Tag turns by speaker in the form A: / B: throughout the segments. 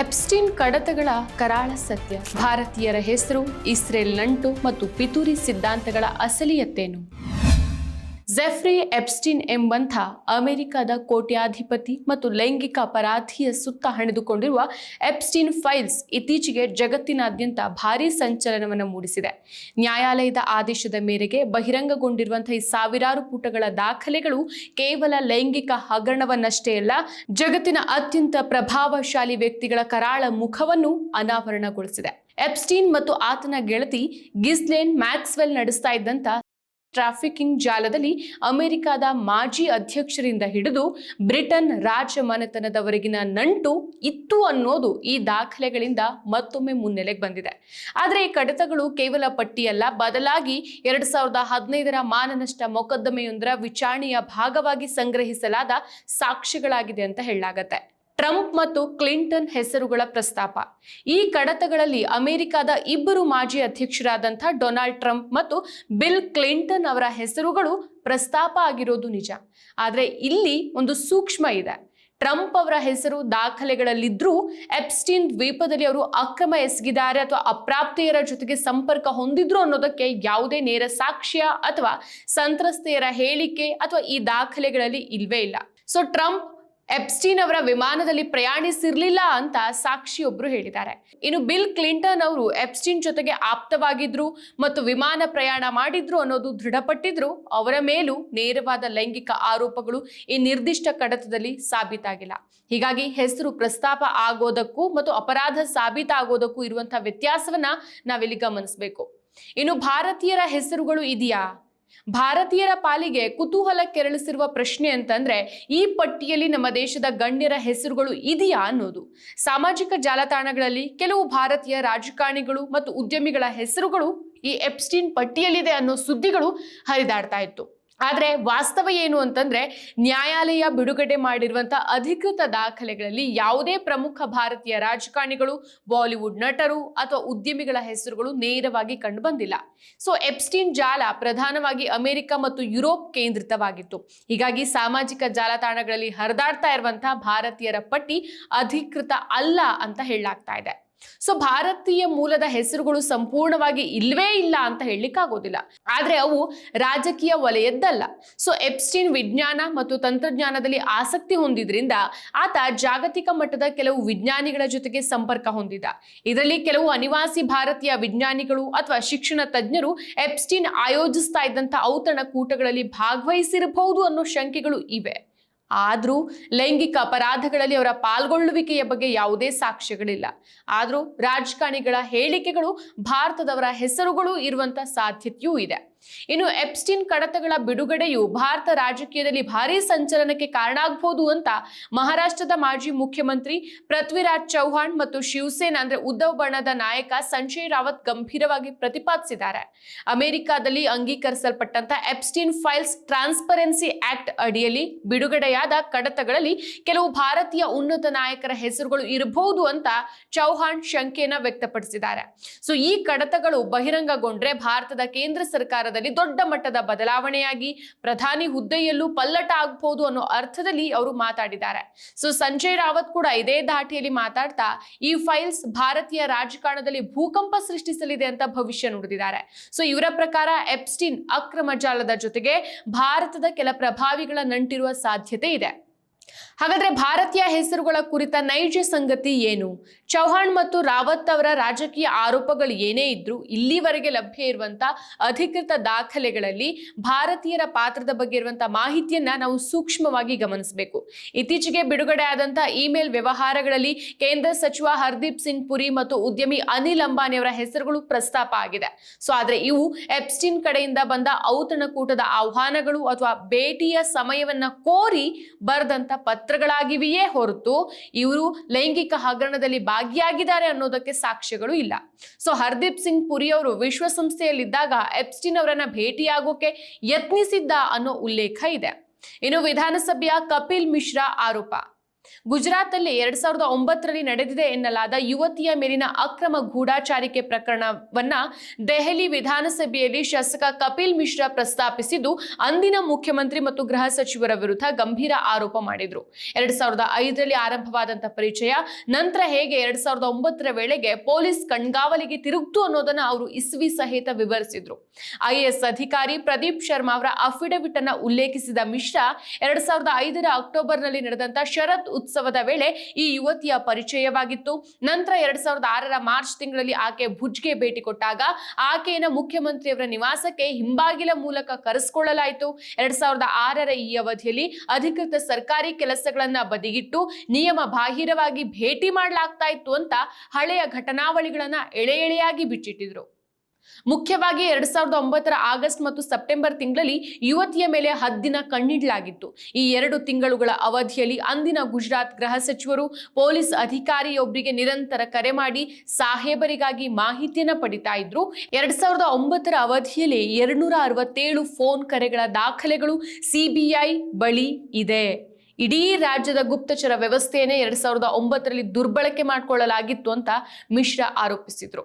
A: Epstein ಕಡತಗಳ ಕರಾಳ ಸತ್ಯ. ಭಾರತೀಯರ ಹೆಸರು ಇಸ್ರೇಲ್ ನಂಟು ಮತ್ತು ಪಿತೂರಿ ಸಿದ್ಧಾಂತಗಳ ಅಸಲಿಯತ್ತೇನು? ಜೆಫ್ರಿ ಎಪ್ಸ್ಟಿನ್ ಎಂಬಂಥ ಅಮೆರಿಕದ ಕೋಟ್ಯಾಧಿಪತಿ ಮತ್ತು ಲೈಂಗಿಕ ಅಪರಾಧಿಯ ಸುತ್ತ ಹಣಿದುಕೊಂಡಿರುವ ಎಪ್ಸ್ಟಿನ್ ಫೈಲ್ಸ್ ಇತ್ತೀಚೆಗೆ ಜಗತ್ತಿನಾದ್ಯಂತ ಭಾರೀ ಸಂಚಲನವನ್ನು ಮೂಡಿಸಿದೆ. ನ್ಯಾಯಾಲಯದ ಆದೇಶದ ಮೇರೆಗೆ ಬಹಿರಂಗಗೊಂಡಿರುವಂತಹ ಈ ಸಾವಿರಾರು ಪುಟಗಳ ದಾಖಲೆಗಳು ಕೇವಲ ಲೈಂಗಿಕ ಹಗರಣವನ್ನಷ್ಟೇ ಅಲ್ಲ, ಜಗತ್ತಿನ ಅತ್ಯಂತ ಪ್ರಭಾವಶಾಲಿ ವ್ಯಕ್ತಿಗಳ ಕರಾಳ ಮುಖವನ್ನು ಅನಾವರಣಗೊಳಿಸಿದೆ. ಎಪ್ಸ್ಟೀನ್ ಮತ್ತು ಆತನ ಗೆಳತಿ ಗಿಸ್ಲೇನ್ ಮ್ಯಾಕ್ಸ್ವೆಲ್ ನಡೆಸ್ತಾ ಇದ್ದಂತ ಟ್ರಾಫಿಕಿಂಗ್ ಜಾಲದಲ್ಲಿ ಅಮೆರಿಕದ ಮಾಜಿ ಅಧ್ಯಕ್ಷರಿಂದ ಹಿಡಿದು ಬ್ರಿಟನ್ ರಾಜಮನೆತನದವರೆಗಿನ ನಂಟು ಇತ್ತು ಅನ್ನೋದು ಈ ದಾಖಲೆಗಳಿಂದ ಮತ್ತೊಮ್ಮೆ ಮುನ್ನೆಲೆಗೆ ಬಂದಿದೆ. ಆದರೆ ಈ ಕಡತಗಳು ಕೇವಲ ಪಟ್ಟಿಯಲ್ಲ, ಬದಲಾಗಿ ಎರಡ್ ಸಾವಿರದ ಹದಿನೈದರ ಮಾನನಷ್ಟ ಮೊಕದ್ದಮೆಯೊಂದರ ವಿಚಾರಣೆಯ ಭಾಗವಾಗಿ ಸಂಗ್ರಹಿಸಲಾದ ಸಾಕ್ಷ್ಯಗಳಾಗಿದೆ ಅಂತ ಹೇಳಲಾಗತ್ತೆ. ಟ್ರಂಪ್ ಮತ್ತು ಕ್ಲಿಂಟನ್ ಹೆಸರುಗಳ ಪ್ರಸ್ತಾಪ. ಈ ಕಡತಗಳಲ್ಲಿ ಅಮೆರಿಕದ ಇಬ್ಬರು ಮಾಜಿ ಅಧ್ಯಕ್ಷರಾದಂಥ ಡೊನಾಲ್ಡ್ ಟ್ರಂಪ್ ಮತ್ತು ಬಿಲ್ ಕ್ಲಿಂಟನ್ ಅವರ ಹೆಸರುಗಳು ಪ್ರಸ್ತಾಪ ಆಗಿರೋದು ನಿಜ. ಆದರೆ ಇಲ್ಲಿ ಒಂದು ಸೂಕ್ಷ್ಮ ಇದೆ. ಟ್ರಂಪ್ ಅವರ ಹೆಸರು ದಾಖಲೆಗಳಲ್ಲಿದ್ದರೂ ಎಪ್ಸ್ಟೀನ್ ದ್ವೀಪದಲ್ಲಿ ಅವರು ಅಕ್ರಮ ಎಸಗಿದ್ದಾರೆ ಅಥವಾ ಅಪ್ರಾಪ್ತೆಯರ ಜೊತೆಗೆ ಸಂಪರ್ಕ ಹೊಂದಿದ್ರು ಅನ್ನೋದಕ್ಕೆ ಯಾವುದೇ ನೇರ ಸಾಕ್ಷ್ಯ ಅಥವಾ ಸಂತ್ರಸ್ತೆಯರ ಹೇಳಿಕೆ ಅಥವಾ ಈ ದಾಖಲೆಗಳಲ್ಲಿ ಇಲ್ವೇ ಇಲ್ಲ. ಸೊ ಟ್ರಂಪ್ ಎಪ್ಸ್ಟೀನ್ ಅವರ ವಿಮಾನದಲ್ಲಿ ಪ್ರಯಾಣಿಸಿರ್ಲಿಲ್ಲ ಅಂತ ಸಾಕ್ಷಿಯೊಬ್ರು ಹೇಳಿದ್ದಾರೆ. ಇನ್ನು ಬಿಲ್ ಕ್ಲಿಂಟನ್ ಅವರು ಎಪ್ಸ್ಟೀನ್ ಜೊತೆಗೆ ಆಪ್ತವಾಗಿದ್ರು ಮತ್ತು ವಿಮಾನ ಪ್ರಯಾಣ ಮಾಡಿದ್ರು ಅನ್ನೋದು ದೃಢಪಟ್ಟಿದ್ರು. ಅವರ ಮೇಲೂ ನೇರವಾದ ಲೈಂಗಿಕ ಆರೋಪಗಳು ಈ ನಿರ್ದಿಷ್ಟ ಕಡತದಲ್ಲಿ ಸಾಬೀತಾಗಿಲ್ಲ. ಹೀಗಾಗಿ ಹೆಸರು ಪ್ರಸ್ತಾಪ ಆಗೋದಕ್ಕೂ ಮತ್ತು ಅಪರಾಧ ಸಾಬೀತಾಗೋದಕ್ಕೂ ಇರುವಂತಹ ವ್ಯತ್ಯಾಸವನ್ನ ನಾವಿಲ್ಲಿ ಗಮನಿಸಬೇಕು. ಇನ್ನು ಭಾರತೀಯರ ಹೆಸರುಗಳು ಇದೆಯಾ? ಭಾರತೀಯರ ಪಾಲಿಗೆ ಕುತೂಹಲ ಕೆರಳಿಸಿರುವ ಪ್ರಶ್ನೆ ಅಂತಂದ್ರೆ, ಈ ಪಟ್ಟಿಯಲ್ಲಿ ನಮ್ಮ ದೇಶದ ಗಣ್ಯರ ಹೆಸರುಗಳು ಇದೆಯಾ ಅನ್ನೋದು. ಸಾಮಾಜಿಕ ಜಾಲತಾಣಗಳಲ್ಲಿ ಕೆಲವು ಭಾರತೀಯ ರಾಜಕಾರಣಿಗಳು ಮತ್ತು ಉದ್ಯಮಿಗಳ ಹೆಸರುಗಳು ಈ ಎಪ್ಸ್ಟೀನ್ ಪಟ್ಟಿಯಲ್ಲಿದೆ ಅನ್ನೋ ಸುದ್ದಿಗಳು ಹರಿದಾಡ್ತಾ ಇತ್ತು. ಆದ್ರೆ ವಾಸ್ತವ ಏನು ಅಂತಂದ್ರೆ ನ್ಯಾಯಾಲಯ ಬಿಡುಗಡೆ ಮಾಡಿರುವಂತಹ ಅಧಿಕೃತ ದಾಖಲೆಗಳಲ್ಲಿ ಯಾವುದೇ ಪ್ರಮುಖ ಭಾರತೀಯ ರಾಜಕಾರಣಿಗಳು, ಬಾಲಿವುಡ್ ನಟರು ಅಥವಾ ಉದ್ಯಮಿಗಳ ಹೆಸರುಗಳು ನೇರವಾಗಿ ಕಂಡು ಬಂದಿಲ್ಲ ಸೊ ಎಪ್ಸ್ಟೀನ್ ಜಾಲ ಪ್ರಧಾನವಾಗಿ ಅಮೆರಿಕ ಮತ್ತು ಯುರೋಪ್ ಕೇಂದ್ರಿತವಾಗಿತ್ತು. ಹೀಗಾಗಿ ಸಾಮಾಜಿಕ ಜಾಲತಾಣಗಳಲ್ಲಿ ಹರಿದಾಡ್ತಾ ಇರುವಂತಹ ಭಾರತೀಯರ ಪಟ್ಟಿ ಅಧಿಕೃತ ಅಲ್ಲ ಅಂತ ಹೇಳಲಾಗ್ತಾ ಇದೆ. ಸೊ ಭಾರತೀಯ ಮೂಲದ ಹೆಸರುಗಳು ಸಂಪೂರ್ಣವಾಗಿ ಇಲ್ವೇ ಇಲ್ಲ ಅಂತ ಹೇಳಲಿಕ್ಕಾಗೋದಿಲ್ಲ. ಆದ್ರೆ ಅವು ರಾಜಕೀಯ ವಲಯದ್ದಲ್ಲ. ಸೊ ಎಪ್ಸ್ಟೀನ್ ವಿಜ್ಞಾನ ಮತ್ತು ತಂತ್ರಜ್ಞಾನದಲ್ಲಿ ಆಸಕ್ತಿ ಹೊಂದಿದ್ರಿಂದ ಆತ ಜಾಗತಿಕ ಮಟ್ಟದ ಕೆಲವು ವಿಜ್ಞಾನಿಗಳ ಜೊತೆಗೆ ಸಂಪರ್ಕ ಹೊಂದಿದ. ಇದರಲ್ಲಿ ಕೆಲವು ಅನಿವಾಸಿ ಭಾರತೀಯ ವಿಜ್ಞಾನಿಗಳು ಅಥವಾ ಶಿಕ್ಷಣ ತಜ್ಞರು ಎಪ್ಸ್ಟೀನ್ ಆಯೋಜಿಸ್ತಾ ಇದ್ದಂಥ ಔತಣ ಕೂಟಗಳಲ್ಲಿ ಭಾಗವಹಿಸಿರಬಹುದು ಅನ್ನೋ ಶಂಕೆಗಳು ಇವೆ. ಆದರೂ ಲೈಂಗಿಕ ಅಪರಾಧಗಳಲ್ಲಿ ಅವರ ಪಾಲ್ಗೊಳ್ಳುವಿಕೆಯ ಬಗ್ಗೆ ಯಾವುದೇ ಸಾಕ್ಷ್ಯಗಳಿಲ್ಲ. ಆದರೂ ರಾಜಕಾರಣಿಗಳ ಹೇಳಿಕೆಗಳು ಭಾರತದವರ ಹೆಸರುಗಳು ಇರುವಂತ ಸಾಧ್ಯತೆಯೂ ಇದೆ. ಇನ್ನು ಎಪ್ಸ್ಟಿನ್ ಕಡತಗಳ ಬಿಡುಗಡೆಯು ಭಾರತ ರಾಜಕೀಯದಲ್ಲಿ ಭಾರೀ ಸಂಚಲನಕ್ಕೆ ಕಾರಣ ಆಗಬಹುದು ಅಂತ ಮಹಾರಾಷ್ಟ್ರದ ಮಾಜಿ ಮುಖ್ಯಮಂತ್ರಿ ಪೃಥ್ವಿರಾಜ್ ಚೌಹಾಣ್ ಮತ್ತು ಶಿವಸೇನಾ ಅಂದ್ರೆ ಉದ್ದವ್ ಬಣ್ಣದ ನಾಯಕ ಸಂಜಯ್ ರಾವತ್ ಗಂಭೀರವಾಗಿ ಪ್ರತಿಪಾದಿಸಿದ್ದಾರೆ. ಅಮೆರಿಕಾದಲ್ಲಿ ಅಂಗೀಕರಿಸಲ್ಪಟ್ಟಂತ ಎಪ್ಸ್ಟಿನ್ ಫೈಲ್ಸ್ ಟ್ರಾನ್ಸ್ಪರೆನ್ಸಿ ಆಕ್ಟ್ ಅಡಿಯಲ್ಲಿ ಬಿಡುಗಡೆಯಾದ ಕಡತಗಳಲ್ಲಿ ಕೆಲವು ಭಾರತೀಯ ಉನ್ನತ ನಾಯಕರ ಹೆಸರುಗಳು ಇರಬಹುದು ಅಂತ ಚೌಹಾಣ್ ಶಂಕೆಯನ್ನ ವ್ಯಕ್ತಪಡಿಸಿದ್ದಾರೆ. ಸೊ ಈ ಕಡತಗಳು ಬಹಿರಂಗಗೊಂಡ್ರೆ ಭಾರತದ ಕೇಂದ್ರ ಸರ್ಕಾರದಲ್ಲಿ ದೊಡ್ಡ ಮಟ್ಟದ ಬದಲಾವಣೆಯಾಗಿ ಪ್ರಧಾನಿ ಹುದ್ದೆಯಲ್ಲೂ ಪಲ್ಲಟ ಆಗಬಹುದು ಅನ್ನೋ ಅರ್ಥದಲ್ಲಿ ಅವರು ಮಾತಾಡಿದ್ದಾರೆ. ಸೊ ಸಂಜಯ್ ರಾವತ್ ಕೂಡ ಇದೇ ಧಾಟಿಯಲ್ಲಿ ಮಾತಾಡ್ತಾ ಈ ಫೈಲ್ಸ್ ಭಾರತೀಯ ರಾಜಕಾರಣದಲ್ಲಿ ಭೂಕಂಪ ಸೃಷ್ಟಿಸಲಿದೆ ಅಂತ ಭವಿಷ್ಯ ನುಡಿದಿದ್ದಾರೆ. ಸೊ ಇವರ ಪ್ರಕಾರ ಎಪ್ಸ್ಟಿನ್ ಅಕ್ರಮ ಜಾಲದ ಜೊತೆಗೆ ಭಾರತದ ಕೆಲ ಪ್ರಭಾವಿಗಳ ನಂಟಿರುವ ಸಾಧ್ಯತೆ ಇದೆ. ಹಾಗಾದ್ರೆ ಭಾರತೀಯ ಹೆಸರುಗಳ ಕುರಿತ ನೈಜ ಸಂಗತಿ ಏನು? ಚೌಹಾಣ್ ಮತ್ತು ರಾವತ್ ಅವರ ರಾಜಕೀಯ ಆರೋಪಗಳು ಏನೇ ಇದ್ರೂ ಇಲ್ಲಿವರೆಗೆ ಲಭ್ಯ ಇರುವಂತ ಅಧಿಕೃತ ದಾಖಲೆಗಳಲ್ಲಿ ಭಾರತೀಯರ ಪಾತ್ರದ ಬಗ್ಗೆ ಇರುವಂತ ಮಾಹಿತಿಯನ್ನ ನಾವು ಸೂಕ್ಷ್ಮವಾಗಿ ಗಮನಿಸಬೇಕು. ಇತ್ತೀಚೆಗೆ ಬಿಡುಗಡೆ ಆದಂತಹ ಇಮೇಲ್ ವ್ಯವಹಾರಗಳಲ್ಲಿ ಕೇಂದ್ರ ಸಚಿವ ಹರ್ದೀಪ್ ಸಿಂಗ್ ಪುರಿ ಮತ್ತು ಉದ್ಯಮಿ ಅನಿಲ್ ಅಂಬಾನಿ ಅವರ ಹೆಸರುಗಳು ಪ್ರಸ್ತಾಪ ಆಗಿದೆ. ಸೊ, ಆದ್ರೆ ಇವು ಎಪ್ಸ್ಟಿನ್ ಕಡೆಯಿಂದ ಬಂದ ಔತಣಕೂಟದ ಆಹ್ವಾನಗಳು ಅಥವಾ ಭೇಟಿಯ ಸಮಯವನ್ನ ಕೋರಿ ಬರೆದಂತ ಪತ್ರಗಳಾಗಿವೆಯೇ ಹೊರತು ಇವರು ಲೈಂಗಿಕ ಹಗರಣದಲ್ಲಿ ಭಾಗಿಯಾಗಿದ್ದಾರೆ ಅನ್ನೋದಕ್ಕೆ ಸಾಕ್ಷ್ಯಗಳು ಇಲ್ಲ. ಸೊ ಹರ್ದೀಪ್ ಸಿಂಗ್ ಪುರಿ ಅವರು ವಿಶ್ವಸಂಸ್ಥೆಯಲ್ಲಿದ್ದಾಗ ಎಪ್ಸ್ಟಿನ್ ಅವರನ್ನ ಭೇಟಿಯಾಗೋಕೆ ಯತ್ನಿಸಿದ್ದ ಅನ್ನೋ ಉಲ್ಲೇಖ ಇದೆ. ಇನ್ನು ವಿಧಾನಸಭೆಯ ಕಪಿಲ್ ಮಿಶ್ರಾ ಆರೋಪ. ಗುಜರಾತ್ನಲ್ಲಿ ಎರಡ್ ಸಾವಿರದ ಒಂಬತ್ತರಲ್ಲಿ ನಡೆದಿದೆ ಎನ್ನಲಾದ ಯುವತಿಯ ಮೇಲಿನ ಅಕ್ರಮ ಗೂಢಾಚಾರಿಕೆ ಪ್ರಕರಣವನ್ನ ದೆಹಲಿ ವಿಧಾನಸಭೆಯಲ್ಲಿ ಶಾಸಕ ಕಪಿಲ್ ಮಿಶ್ರಾ ಪ್ರಸ್ತಾಪಿಸಿದ್ದು, ಅಂದಿನ ಮುಖ್ಯಮಂತ್ರಿ ಮತ್ತು ಗೃಹ ಸಚಿವರ ವಿರುದ್ಧ ಗಂಭೀರ ಆರೋಪ ಮಾಡಿದ್ರು. ಎರಡ್ ಸಾವಿರದ ಐದರಲ್ಲಿ ಆರಂಭವಾದಂತಹ ಪರಿಚಯ, ನಂತರ ಹೇಗೆ ಎರಡ್ ಸಾವಿರದ ಒಂಬತ್ತರ ವೇಳೆಗೆ ಪೊಲೀಸ್ ಕಣ್ಗಾವಲಿಗೆ ತಿರುಗ್ತು ಅನ್ನೋದನ್ನ ಅವರು ಇಸ್ವಿ ಸಹಿತ ವಿವರಿಸಿದ್ರು. ಐಎಎಸ್ ಅಧಿಕಾರಿ ಪ್ರದೀಪ್ ಶರ್ಮಾ ಅವರ ಅಫಿಡವಿಟ್ ಅನ್ನ ಉಲ್ಲೇಖಿಸಿದ ಮಿಶ್ರಾ, ಎರಡ್ ಸಾವಿರದ ಐದರ ಅಕ್ಟೋಬರ್ನಲ್ಲಿ ನಡೆದಂತ ಶರತ್ ಉತ್ಸವದ ವೇಳೆ ಈ ಯುವತಿಯ ಪರಿಚಯವಾಗಿತ್ತು. ನಂತರ ಎರಡ್ ಸಾವಿರದ ಆರರ ಮಾರ್ಚ್ ತಿಂಗಳಲ್ಲಿ ಆಕೆ ಭುಜ್ಗೆ ಭೇಟಿ ಕೊಟ್ಟಾಗ ಆಕೆಯನ್ನು ಮುಖ್ಯಮಂತ್ರಿಯವರ ನಿವಾಸಕ್ಕೆ ಹಿಂಬಾಗಿಲ ಮೂಲಕ ಕರೆಸಿಕೊಳ್ಳಲಾಯಿತು. ಎರಡ್ ಸಾವಿರದ ಆರರ ಈ ಅವಧಿಯಲ್ಲಿ ಅಧಿಕೃತ ಸರ್ಕಾರಿ ಕೆಲಸಗಳನ್ನ ಬದಿಗಿಟ್ಟು ನಿಯಮ ಬಾಹಿರವಾಗಿ ಭೇಟಿ ಮಾಡಲಾಗ್ತಾ ಇತ್ತು ಅಂತ ಹಳೆಯ ಘಟನಾವಳಿಗಳನ್ನ ಎಳೆ ಎಳೆಯಾಗಿ ಬಿಚ್ಚಿಟ್ಟಿದ್ರು. ಮುಖ್ಯವಾಗಿ ಎರಡ್ ಸಾವಿರದ ಒಂಬತ್ತರ ಆಗಸ್ಟ್ ಮತ್ತು ಸೆಪ್ಟೆಂಬರ್ ತಿಂಗಳಲ್ಲಿ ಯುವತಿಯ ಮೇಲೆ ಹದ್ದಿನ ಕಣ್ಣಿಡಲಾಗಿತ್ತು. ಈ ಎರಡು ತಿಂಗಳುಗಳ ಅವಧಿಯಲ್ಲಿ ಅಂದಿನ ಗುಜರಾತ್ ಗೃಹ ಸಚಿವರು ಪೊಲೀಸ್ ಅಧಿಕಾರಿಯೊಬ್ಬರಿಗೆ ನಿರಂತರ ಕರೆ ಮಾಡಿ ಸಾಹೇಬರಿಗಾಗಿ ಮಾಹಿತಿಯನ್ನ ಪಡಿತಾ ಇದ್ರು. ಎರಡ್ ಸಾವಿರದ ಒಂಬತ್ತರ ಅವಧಿಯಲ್ಲಿ ಎರಡ್ನೂರ ಅರವತ್ತೇಳು ಫೋನ್ ಕರೆಗಳ ದಾಖಲೆಗಳು ಸಿಬಿಐ ಬಳಿ ಇದೆ. ಇಡೀ ರಾಜ್ಯದ ಗುಪ್ತಚರ ವ್ಯವಸ್ಥೆಯನ್ನೇ ಎರಡ್ ಸಾವಿರದ ಒಂಬತ್ತರಲ್ಲಿ ದುರ್ಬಳಕೆ ಮಾಡಿಕೊಳ್ಳಲಾಗಿತ್ತು ಅಂತ ಮಿಶ್ರಾ ಆರೋಪಿಸಿದ್ರು.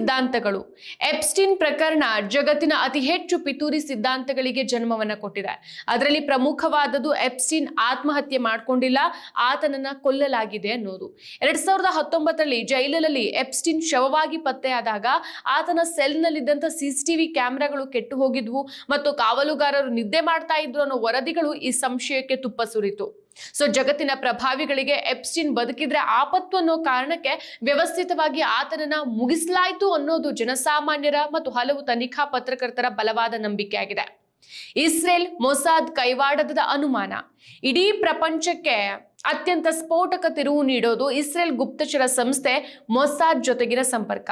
A: ಸಿದ್ಧಾಂತಗಳು. ಎಪ್ಸ್ಟಿನ್ ಪ್ರಕರಣ ಜಗತ್ತಿನ ಅತಿ ಹೆಚ್ಚು ಪಿತೂರಿ ಸಿದ್ಧಾಂತಗಳಿಗೆ ಜನ್ಮವನ್ನು ಕೊಟ್ಟಿದೆ. ಅದರಲ್ಲಿ ಪ್ರಮುಖವಾದದ್ದು ಎಪ್ಸ್ಟಿನ್ ಆತ್ಮಹತ್ಯೆ ಮಾಡಿಕೊಂಡಿಲ್ಲ, ಆತನನ್ನ ಕೊಲ್ಲಲಾಗಿದೆ ಅನ್ನೋದು. ಎರಡ್ ಸಾವಿರದ ಹತ್ತೊಂಬತ್ತರಲ್ಲಿ ಜೈಲಲ್ಲಿ ಎಪ್ಸ್ಟಿನ್ ಶವವಾಗಿ ಪತ್ತೆಯಾದಾಗ ಆತನ ಸೆಲ್ನಲ್ಲಿದ್ದಂಥ ಸಿಸಿಟಿವಿ ಕ್ಯಾಮೆರಾಗಳು ಕೆಟ್ಟು ಹೋಗಿದ್ವು ಮತ್ತು ಕಾವಲುಗಾರರು ನಿದ್ದೆ ಮಾಡ್ತಾ ಇದ್ರು ಅನ್ನೋ ವರದಿಗಳು ಈ ಸಂಶಯಕ್ಕೆ ತುಪ್ಪ ಸುರಿತು. ಸೊ ಜಗತ್ತಿನ ಪ್ರಭಾವಿಗಳಿಗೆ ಎಪ್ಸ್ಟಿನ್ ಬದುಕಿದ್ರೆ ಆಪತ್ತು ಅನ್ನೋ ಕಾರಣಕ್ಕೆ ವ್ಯವಸ್ಥಿತವಾಗಿ ಆತನನ್ನ ಮುಗಿಸಲಾಯಿತು ಅನ್ನೋದು ಜನಸಾಮಾನ್ಯರ ಮತ್ತು ಹಲವು ತನಿಖಾ ಪತ್ರಕರ್ತರ ಬಲವಾದ ನಂಬಿಕೆಯಾಗಿದೆ. ಇಸ್ರೇಲ್ ಮೊಸಾದ್ ಕೈವಾಡದ ಅನುಮಾನ. ಇಡೀ ಪ್ರಪಂಚಕ್ಕೆ ಅತ್ಯಂತ ಸ್ಫೋಟಕ ತಿರುವು ನೀಡೋದು ಇಸ್ರೇಲ್ ಗುಪ್ತಚರ ಸಂಸ್ಥೆ ಮೊಸಾದ್ ಜೊತೆಗಿನ ಸಂಪರ್ಕ.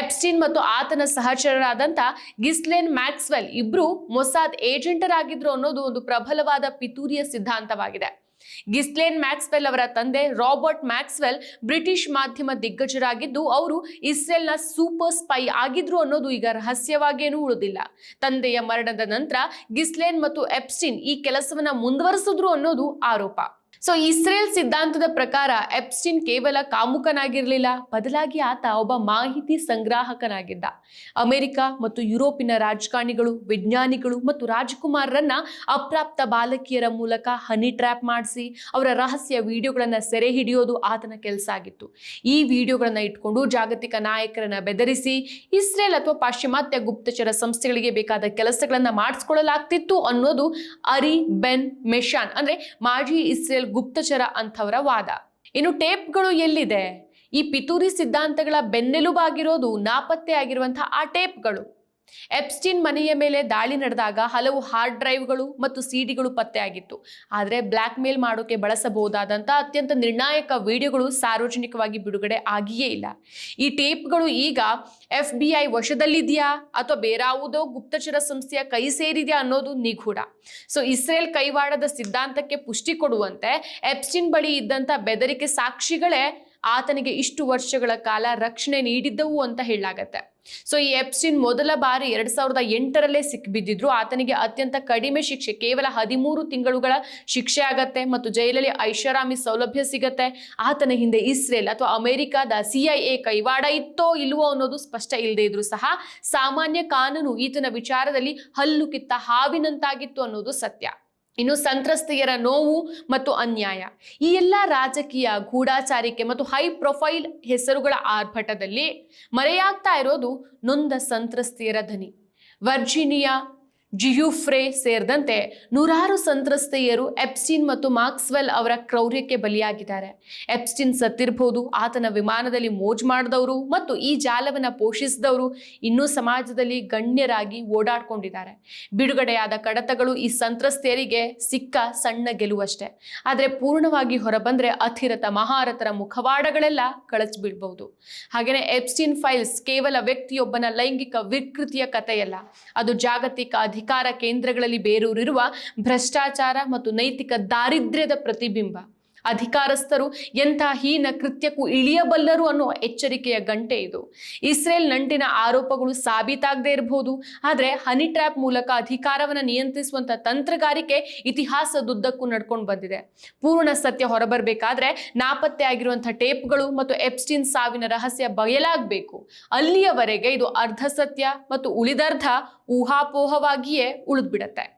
A: ಎಪ್ಸ್ಟೀನ್ ಮತ್ತು ಆತನ ಸಹಚರರಾದಂಥ ಗಿಸ್ಲೆನ್ ಮ್ಯಾಕ್ಸ್ವೆಲ್ ಇಬ್ರು ಮೊಸಾದ್ ಏಜೆಂಟರಾಗಿದ್ರು ಅನ್ನೋದು ಒಂದು ಪ್ರಬಲವಾದ ಪಿತೂರಿಯ ಸಿದ್ಧಾಂತವಾಗಿದೆ. ಗಿಸ್ಲೇನ್ ಮ್ಯಾಕ್ಸ್ವೆಲ್ ಅವರ ತಂದೆ ರಾಬರ್ಟ್ ಮ್ಯಾಕ್ಸ್ವೆಲ್ ಬ್ರಿಟಿಷ್ ಮಾಧ್ಯಮ ದಿಗ್ಗಜರಾಗಿದ್ದು, ಅವರು ಇಸ್ರೇಲ್ನ ಸೂಪರ್ ಸ್ಪೈ ಆಗಿದ್ರು ಅನ್ನೋದು ಈಗ ರಹಸ್ಯವಾಗೇನೂ ಉಳಿದಿಲ್ಲ. ತಂದೆಯ ಮರಣದ ನಂತರ ಗಿಸ್ಲೇನ್ ಮತ್ತು ಎಪ್ಸ್ಟಿನ್ ಈ ಕೆಲಸವನ್ನ ಮುಂದುವರಿಸಿದ್ರು ಅನ್ನೋದು ಆರೋಪ. ಸೊ ಇಸ್ರೇಲ್ ಸಿದ್ಧಾಂತದ ಪ್ರಕಾರ ಎಪ್ಸ್ಟಿನ್ ಕೇವಲ ಕಾಮುಕನಾಗಿರಲಿಲ್ಲ, ಬದಲಾಗಿ ಆತ ಒಬ್ಬ ಮಾಹಿತಿ ಸಂಗ್ರಾಹಕನಾಗಿದ್ದ. ಅಮೆರಿಕ ಮತ್ತು ಯುರೋಪಿನ ರಾಜಕಾರಣಿಗಳು, ವಿಜ್ಞಾನಿಗಳು ಮತ್ತು ರಾಜಕುಮಾರರನ್ನ ಅಪ್ರಾಪ್ತ ಬಾಲಕಿಯರ ಮೂಲಕ ಹನಿ ಟ್ರ್ಯಾಪ್ ಮಾಡಿಸಿ, ಅವರ ರಹಸ್ಯ ವಿಡಿಯೋಗಳನ್ನ ಸೆರೆ ಹಿಡಿಯೋದು ಆತನ ಕೆಲಸ ಆಗಿತ್ತು. ಈ ವಿಡಿಯೋಗಳನ್ನ ಇಟ್ಕೊಂಡು ಜಾಗತಿಕ ನಾಯಕರನ್ನ ಬೆದರಿಸಿ, ಇಸ್ರೇಲ್ ಅಥವಾ ಪಾಶ್ಚಿಮಾತ್ಯ ಗುಪ್ತಚರ ಸಂಸ್ಥೆಗಳಿಗೆ ಬೇಕಾದ ಕೆಲಸಗಳನ್ನ ಮಾಡಿಸ್ಕೊಳ್ಳಲಾಗ್ತಿತ್ತು ಅನ್ನೋದು ಅರಿ ಬೆನ್ ಮೆಶಾನ್ ಅಂದ್ರೆ ಮಾಜಿ ಇಸ್ರೇಲ್ ಗುಪ್ತಚರ ಅಂಥವರ ವಾದ. ಇನ್ನು ಟೇಪ್ಗಳು ಎಲ್ಲಿದೆ? ಈ ಪಿತೂರಿ ಸಿದ್ಧಾಂತಗಳ ಬೆನ್ನೆಲುಬಾಗಿರೋದು ನಾಪತ್ತೆ ಆಗಿರುವಂತಹ ಆ ಟೇಪ್ಗಳು. ಎಪ್ಸ್ಟಿನ್ ಮನೆಯ ಮೇಲೆ ದಾಳಿ ನಡೆದಾಗ ಹಲವು ಹಾರ್ಡ್ ಡ್ರೈವ್ಗಳು ಮತ್ತು ಸಿಡಿಗಳು ಪತ್ತೆಯಾಗಿತ್ತು. ಆದರೆ ಬ್ಲ್ಯಾಕ್ ಮೇಲ್ ಮಾಡೋಕೆ ಬಳಸಬಹುದಾದಂಥ ಅತ್ಯಂತ ನಿರ್ಣಾಯಕ ವಿಡಿಯೋಗಳು ಸಾರ್ವಜನಿಕವಾಗಿ ಬಿಡುಗಡೆ ಆಗಿಯೇ ಇಲ್ಲ. ಈ ಟೇಪ್ಗಳು ಈಗ ಎಫ್ ಬಿ ಐ ವಶದಲ್ಲಿದೆಯಾ ಅಥವಾ ಬೇರಾವುದೋ ಗುಪ್ತಚರ ಸಂಸ್ಥೆಯ ಕೈ ಸೇರಿದೆಯಾ ಅನ್ನೋದು ನಿಗೂಢ. ಸೊ, ಇಸ್ರೇಲ್ ಕೈವಾಡದ ಸಿದ್ಧಾಂತಕ್ಕೆ ಪುಷ್ಟಿ ಕೊಡುವಂತೆ ಎಪ್ಸ್ಟಿನ್ ಬಳಿ ಇದ್ದಂಥ ಬೆದರಿಕೆ ಸಾಕ್ಷಿಗಳೇ ಆತನಿಗೆ ಇಷ್ಟು ವರ್ಷಗಳ ಕಾಲ ರಕ್ಷಣೆ ನೀಡಿದ್ದವು ಅಂತ ಹೇಳಲಾಗತ್ತೆ. ಸೊ ಈ ಎಪ್ಸಿನ್ ಮೊದಲ ಬಾರಿ ಎರಡ್ ಸಾವಿರದ ಎಂಟರಲ್ಲೇ ಸಿಕ್ಕಿಬಿದ್ದಿದ್ರು ಆತನಿಗೆ ಅತ್ಯಂತ ಕಡಿಮೆ ಶಿಕ್ಷೆ, ಕೇವಲ ಹದಿಮೂರು ತಿಂಗಳುಗಳ ಶಿಕ್ಷೆ ಆಗತ್ತೆ ಮತ್ತು ಜೈಲಲ್ಲಿ ಐಷಾರಾಮಿ ಸೌಲಭ್ಯ ಸಿಗತ್ತೆ. ಆತನ ಹಿಂದೆ ಇಸ್ರೇಲ್ ಅಥವಾ ಅಮೆರಿಕಾದ ಸಿಐಎ ಕೈವಾಡ ಇತ್ತೋ ಇಲ್ವೋ ಅನ್ನೋದು ಸ್ಪಷ್ಟ ಇಲ್ಲದೆ ಇದ್ರು ಸಹ ಸಾಮಾನ್ಯ ಕಾನೂನು ಈತನ ವಿಚಾರದಲ್ಲಿ ಹಲ್ಲು ಕಿತ್ತ ಹಾವಿನಂತಾಗಿತ್ತು ಅನ್ನೋದು ಸತ್ಯ. ಇನ್ನು ಸಂತ್ರಸ್ತೆಯರ ನೋವು ಮತ್ತು ಅನ್ಯಾಯ. ಈ ಎಲ್ಲ ರಾಜಕೀಯ ಗೂಢಾಚಾರಿಕೆ ಮತ್ತು ಹೈ ಪ್ರೊಫೈಲ್ ಹೆಸರುಗಳ ಆರ್ಭಟದಲ್ಲಿ ಮರೆಯಾಗ್ತಾ ಇರೋದು ನೊಂದ ಸಂತ್ರಸ್ತೆಯರ ಧನಿ ವರ್ಜಿನಿಯಾ ಜಿಯುಫ್ರೆ ಸೇರಿದಂತೆ ನೂರಾರು ಸಂತ್ರಸ್ತೆಯರು ಎಪ್ಸ್ಟಿನ್ ಮತ್ತು ಮಾರ್ಕ್ಸ್ವೆಲ್ ಅವರ ಕ್ರೌರ್ಯಕ್ಕೆ ಬಲಿಯಾಗಿದ್ದಾರೆ. ಎಪ್ಸ್ಟಿನ್ ಸತ್ತಿರಬಹುದು ಆತನ ವಿಮಾನದಲ್ಲಿ ಮೋಜ್ ಮಾಡಿದವರು ಮತ್ತು ಈ ಜಾಲವನ್ನ ಪೋಷಿಸಿದವರು ಇನ್ನೂ ಸಮಾಜದಲ್ಲಿ ಗಣ್ಯರಾಗಿ ಓಡಾಡ್ಕೊಂಡಿದ್ದಾರೆ. ಬಿಡುಗಡೆಯಾದ ಕಡತಗಳು ಈ ಸಂತ್ರಸ್ತೆಯರಿಗೆ ಸಿಕ್ಕ ಸಣ್ಣ ಗೆಲುವಷ್ಟೇ. ಆದರೆ ಪೂರ್ಣವಾಗಿ ಹೊರಬಂದ್ರೆ ಅಥಿರತ ಮಹಾರಥರ ಮುಖವಾಡಗಳೆಲ್ಲ ಕಳಚಿ ಬೀಳ್ಬಹುದು. ಹಾಗೆಯೇ ಎಪ್ಸ್ಟಿನ್ ಫೈಲ್ಸ್ ಕೇವಲ ವ್ಯಕ್ತಿಯೊಬ್ಬನ ಲೈಂಗಿಕ ವಿಕೃತಿಯ ಕಥೆಯಲ್ಲ, ಅದು ಜಾಗತಿಕ ಅಧಿಕಾರ ಕೇಂದ್ರಗಳಲ್ಲಿ ಬೇರೂರಿರುವ ಭ್ರಷ್ಟಾಚಾರ ಮತ್ತು ನೈತಿಕ ದಾರಿದ್ರ್ಯದ ಪ್ರತಿಬಿಂಬ. ಅಧಿಕಾರಸ್ಥರು, ಎಂಥ ಹೀನ ಕೃತ್ಯಕ್ಕೂ ಇಳಿಯಬಲ್ಲರು ಅನ್ನೋ ಎಚ್ಚರಿಕೆಯ ಗಂಟೆ ಇದು. ಇಸ್ರೇಲ್ ನಂಟಿನ ಆರೋಪಗಳು ಸಾಬೀತಾಗದೇ ಇರಬಹುದು ಆದರೆ ಹನಿ ಟ್ರ್ಯಾಪ್ ಮೂಲಕ ಅಧಿಕಾರವನ್ನು ನಿಯಂತ್ರಿಸುವಂತ ತಂತ್ರಗಾರಿಕೆ ಇತಿಹಾಸದುದ್ದಕ್ಕೂ ನಡ್ಕೊಂಡು ಬಂದಿದೆ. ಪೂರ್ಣ ಸತ್ಯ ಹೊರಬರಬೇಕಾದ್ರೆ ನಾಪತ್ತೆ ಆಗಿರುವಂತಹ ಟೇಪ್ಗಳು ಮತ್ತು ಎಪ್ಸ್ಟಿನ್ ಸಾವಿನ ರಹಸ್ಯ ಬಯಲಾಗಬೇಕು. ಅಲ್ಲಿಯವರೆಗೆ ಇದು ಅರ್ಧ ಸತ್ಯ ಮತ್ತು ಉಳಿದರ್ಧ ಊಹಾಪೋಹವಾಗಿಯೇ ಉಳಿದ್ಬಿಡತ್ತೆ.